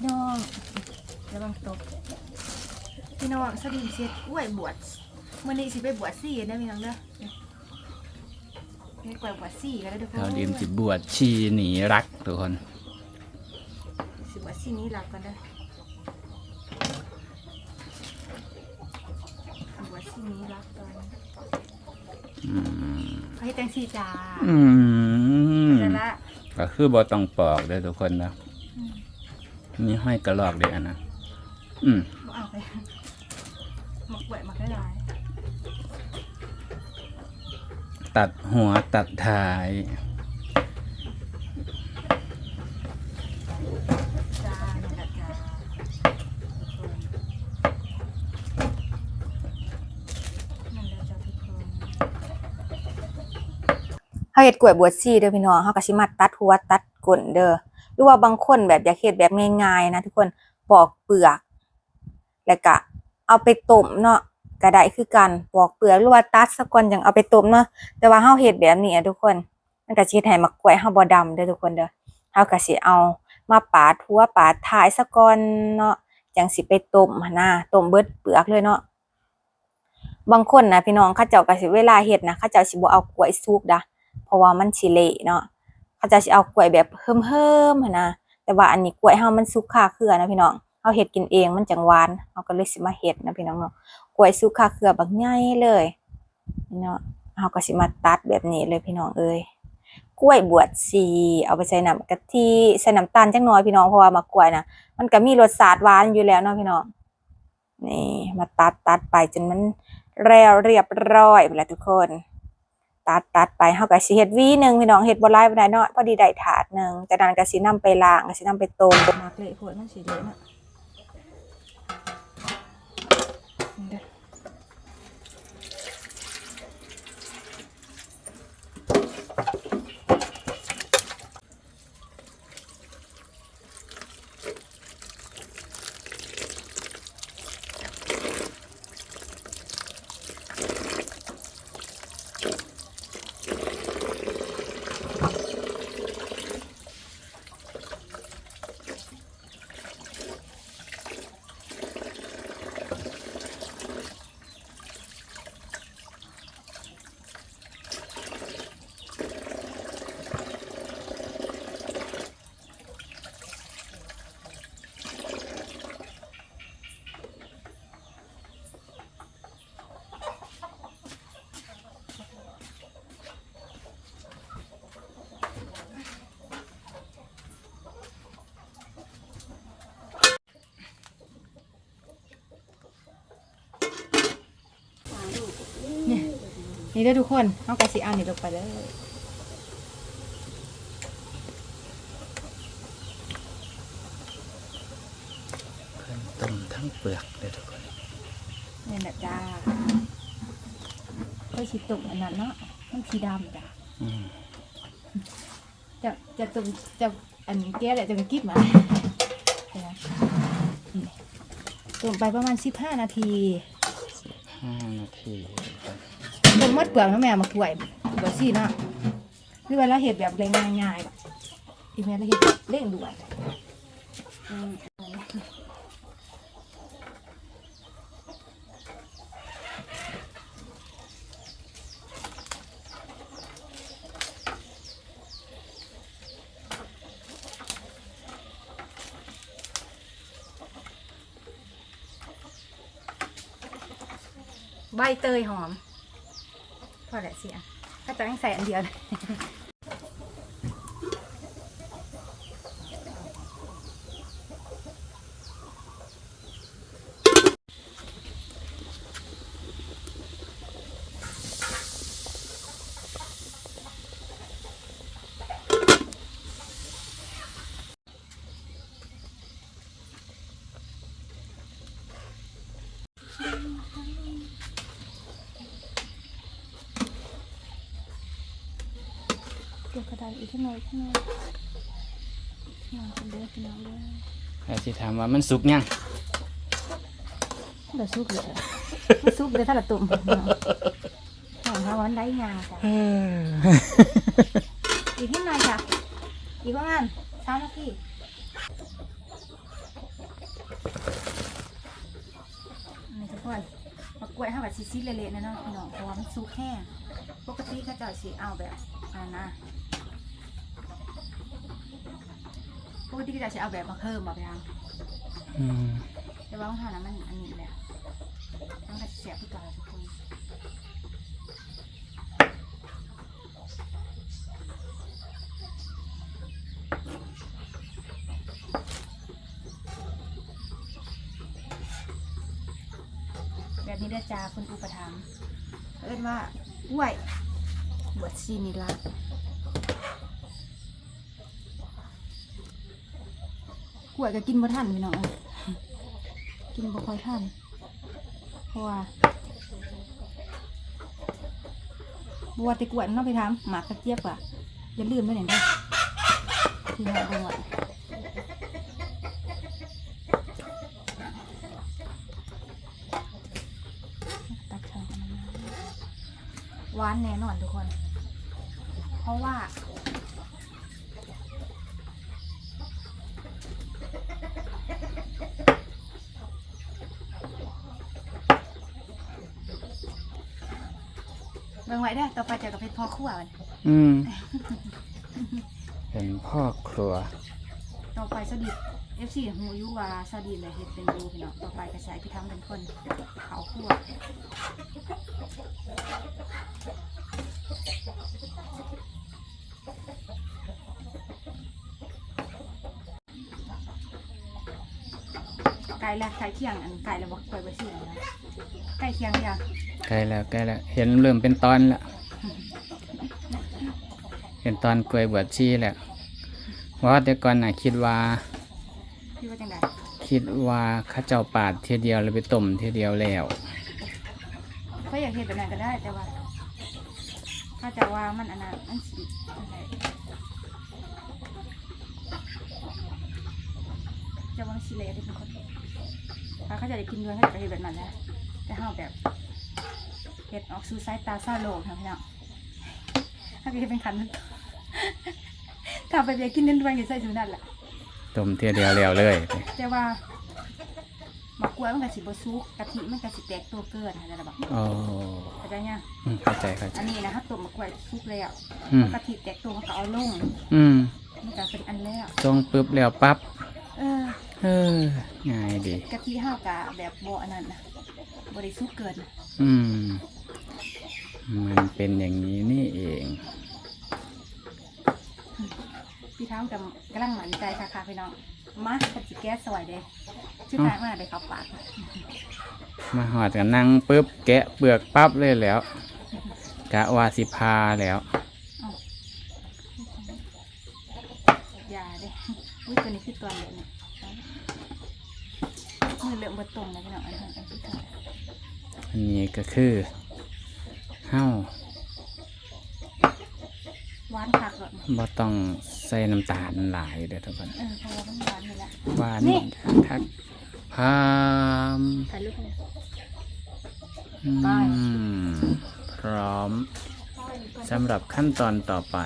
พี่น้องระวังตก พี่น้องสลิมเสียดอ้วยบวชมื่อนี้สิไปบวชซี่นะพี่น้องเด้อไปกล้วยบวชซี่กันแล้วทุกคนเราดิมจิบวชชีหนีรักทุกคนสิบวชซี่นี้หลับกันเด้อบวชซี่นี้หลับก่อนอืมเขาให้แตงซี่จ้าอืมแต่ละก็คือบอต้องปอกเด้อทุกคนนะอืม นี่ห้อยกระลอกเด้ออันนะอืมบ่เอาไปหมกแหวะหมกได้หลายตัดหัวตัดท้ายจ้านั่นแหละจ้านั่นแหละจ้าทุกคนเฮาเฮ็ดกล้วยบวชชีเด้อพี่น้องเฮาก็สิมาตัดหัวตัดก้นเด้อห รือว่าบางคนแบบอยากเฮ็ดแบบง่ายๆนะทุกคนปอกเปลือก แล้วก็เอาไปต้มเนาะก็ได้คือกันปอกเปลือกหรือว่าตัดซะก่อนจังเอาไปต้มเนาะแต่ว่าเฮาเฮ็ดแบบนี้อะทุกคนมันก็สิเฮ็ดให้มะกล้วยเฮาบ่ดำเด้อทุกคนเด้อเฮาก็สิเอามาปาดหัวปาดท้ายซะก่อนเนาะจังสิไปต้มหนะต้มเบิดเปลือกเลยเนาะบางคนนะพี่น้องเขาเจ้าก็สิเวลาเฮ็ดนะเขาเจ้าสิบ่เอากล้วยสุกดะเพราะว่ามันสิเละเนาะ เขาจะเอากล้วยแบบเฮิมๆนนะแต่ว่าอันนี้กล้วยเฮามันสุกคาเครือนะพี่น้องเฮาเฮ็ดกินเองมันจังหวานเฮาก็เลยสิมาเฮ็ดนะพี่น้องเนาะกล้วยสุกคาเครือบักใหญ่เลยเนาะเฮาก็สิมาตัดแบบนี้เลยพี่น้องเอ้ยกล้วยบวชชีเอาไปใส่น้ำกะทิใส่น้ำตาลจักหน่อยพี่น้องเพราะว่ามะกล้วยนะมันก็มีรสชาติหวานอยู่แล้วเนาะพี่น้องนี่มาตัดตัดไปจนมันแล้วเรียบร้อยไปแล้วทุกคน ตัดตัดไปเฮาก็สิเฮ็ดวีหนึงพี่น้องเฮ็ดบ่หลายปานใดเนาะพอดีได้ถาดหนึงจากนั้นก็สินำไปล้างก็สินำไปต้มมักเละโพดมันสิเละน่ะนี่เด้อ นี่เด้อทุกคนเฮาก็สิเอานี่ลงไปเลยเพิ่นต้มทั้งเปลือกเด้อทุกคนนี่แหละจ้าก็สิตกอันนั้นเนาะมันสีดำจ้ะอืมจะจะตุ่มจะอันนี้แก้แหละจะกิบมาเห็นไหมนี่ตุ่มไปประมาณสิบห้านาทีห้านาทีทุกคนตุ่ มดเปลือกแล้วแม่มากล้วยบวชชีเนาะหรือว่าเราเห็ดแบบเร่งง่ายๆแบบอีแม่เราเห็ดเร่งด่วนใบเตยหอม พอแหละเสียถ้าจะต้องใส่อันเดียวเลย ดอีกที่งในข้างหนนอนคนเดียวพี่น้อเด้อแล้ที่ถามว่ามันสุกยังเราสุกเลยมันซุกเลยถ้าเราตุ่มพี่องถามว่าวันได้ยาจ้ะอีกนิดหน่อยจ้ะอีกประมาณสามนาทีนี่ทุกคนมากล้วยห้าแบบชิ้ซีเละๆนะเนาะพี่น้องเพราะว่ามันซุกแห้งปกติเขาจะสีเอาแบบอ่านะ ปกติเขาเจะสิเอาแบบมาเพิ่มมาไปทางอืมแต่ว่าของเฮานะมันอันนี้แหละมันก็สิเสียพี่ก่อนทุกคนแบบนี้ได้อจาคุณอุปถัมภ์เอิ้นว่ากล้วยบวชซีนิละก ล้วยก็กินบ่ทันพี่น้องกินบ่ค่อยทันเพราะว่าบัวติกวนเนาะไปทำหมากกระเจี๊ยบอะอย่าลืมด้วยเนี่ยเด้อที่เราบัวตักใส่กันมหวานแน่นอนทุกคน เพราะว่า ไว้ได้อต่อไปเจะก็เป็นพ่อครัวมันอืม เป็นพ่อครัว ต่อไปสดิบ FC หูอยุว่าสดิบเลยเฮ็ดเป็นดูพี่น้องต่อไปก็ใช้พี่ทำเป็นคนเขาครัว ไก่ละไก่เคียงอันไก่ละบอกไก่บะซี่นะไก่เคียงยังใกล้แล้วใกล้แล้วเห็นเริ่มเป็นตอนแล้วเห็นตอนกล้วยบวชชีแล้วว่าแต่ก่อนน่ะคิดว่า พี่ว่าจังไดคิดว่าเข้าเจ้าปาดเทียเดียวแล้วไปต้มเทียเดียวแล้ว ก็อยากเห็นแบบนั้นก็ได้แต่ว่า ถ้าจะว่ามันอันนั้นมันสิอันไหนจะว่ามันสิเละได้ทุกคน ถ้าเขาจะได้กินด้วยเขาจะเห็นแบบนั้นแหละแต่ห้าแบบเห็ดออกสู่สายตาซาโลกค่ะพี่น้องถ้าพี่เป็นขันถ้าไปเบียร์กินเล่นด้วยก็ใส่สูนั่นแหละต้มเทียเดียวแล้วเลยแต่ว่าหมักกล้วยมันก็สิบซุกกะทิมันก็สิแตกตัวเกินอะไรแบบโอ้เข้าใจยังอืมเข้าใจเข้าใจอันนี้นะครับตัวหมักกล้วยซุกแล้วอืมกะทิแตกตัวมันก็เอาลง อืมมันก็เป็นอันแล้วตรงปุ๊บแล้วปั๊บ เออเออง่ายดีกะทิห้าวกะแบบโบอันนั้นนะบริสุทธิ์เกิน อืม มันเป็นอย่างนี้นี่เองพี่เท้ากับกำลังหมั่นใจค่ะค่ะพี่น้องมากับจิแก๊สสวยเด้ชื่อทางมาได้เข้าปากมาหอดกันนั่งปุ๊บแกะเปลือกปั๊บเลยแล้วกะว่าสิพาแล้วอย่าเด้อุ้ยตัวนี้คือตัวเล็กเนี่ย มือเหลืองบดตรงนะพี่น้องอันนั้นอันที่ถ่ายอันนี้ก็คือเฮ้าหวานคักเลยบ่ต้องใส่น้ำตาลหลายเด้อทุกคนเออเพราะว่ามันหวานอยู่แล้วหวานนี่คักพามถ่ายรูปเลยอืไปมพร้อมสำหรับขั้นตอนต่อไป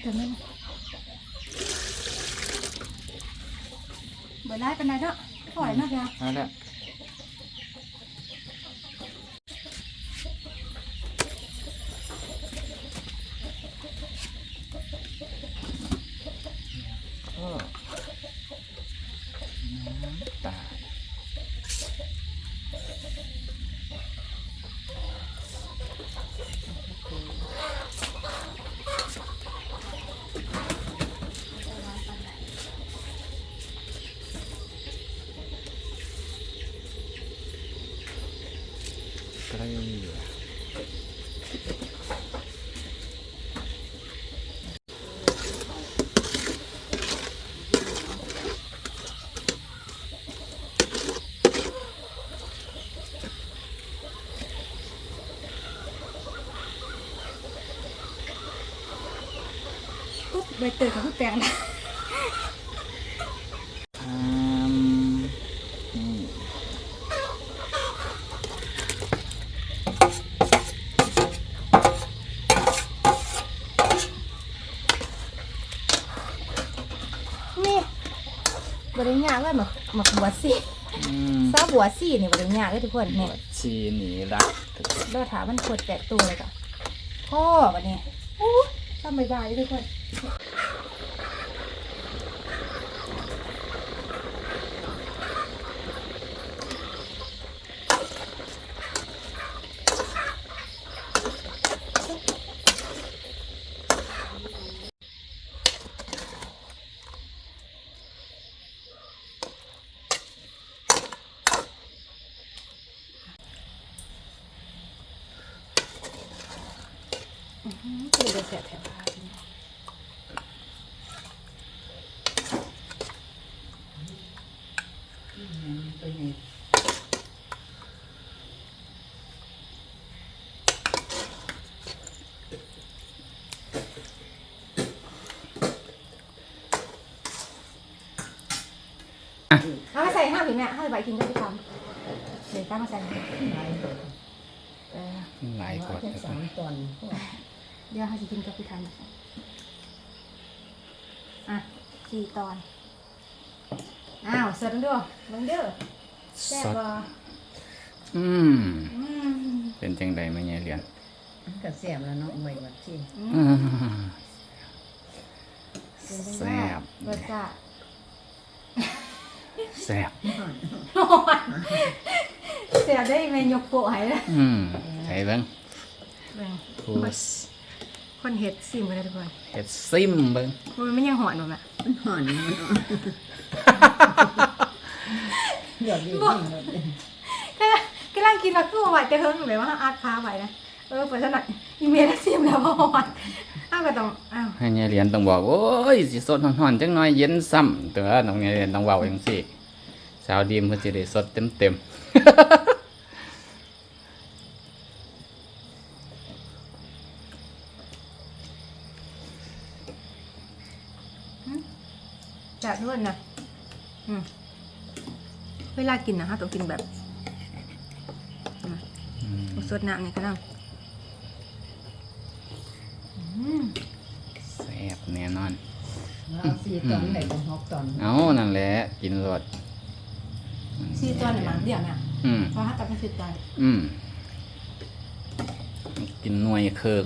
เดี๋ยวมันเบื่อไล่เป็นไรเนาะถอยมากเลย เอาละ เตยกับผู้แปลงนะอืมนี่นี่บริญญากเลยหมกหมกบัวซี่อืมซาบัวซี่นี่บริญญากเลยทุกคนเนี่ย ชีหนีรักโดดถามมันปวดแตกตัวเลยก่อนพ่อวันนี้อู้ทำไมบายด้วยคน แสบแถวบ้านเอามาใส่ห้าถึงเนี่ยห้าใบกินก็ไปทำเดี๋ยวตั้งมาใส่เออหลายกว่าสามตอน เดี๋ยวห้าจะกินก็ไปทำอะสี่ตอน อ้าวเสร็จแล้วด้วยลงเด้อแซ่บสดบ่อืม อืมเป็นจังใดมาเนี่ยเรียนก็แสบแล้วเนาะใบวัดที่อือืมมเป็นจังแซ่บรสชาติแซ่บเสียได้เมนยกโปะให้เลยอืมใส่เบิ่งเบิ่งพูส คนเห็ดซิมกันเลยทุกคนเฮ็ดซิมเบิ่งมันไม่ยังหอนหรอกแม่มันห่อนมันอ่อนเดี๋ยวดีนี่เดี๋ยวดีก็ก็ลังกินแล้วคือว่าไหวจะเฮิร์งเลยว่าอาร์ตพาไหวนะเออเปิดถนัดอีเมลแล้วซิมแล้วพอหอนอ้าวก็ต้องอ้าวให้เนี่ยเรียนต้องบอกโอ้ยสิสดฮ้อนๆจังหน่อยเย็นซ้ำตัวน้องเนี่ยเรียนต้องเว้าจังซี่สาวดีมเพิ่นสิได้สดเต็มๆ จัดด้วยนะอืมเว ลากินนะฮะต้องกินแบบอืมอืมเอาสดน้ำนี่ก็ได้อืมแซ่บแน่นอนเอาสี่ตอนไหนก็หกตอนเอานั่นแหละกินรสซีตัวไหนมาเดี๋ยวเนี่ยอืมเพราะถ้าตัดเป็นซีตัวอืมกินหน่วยเคิง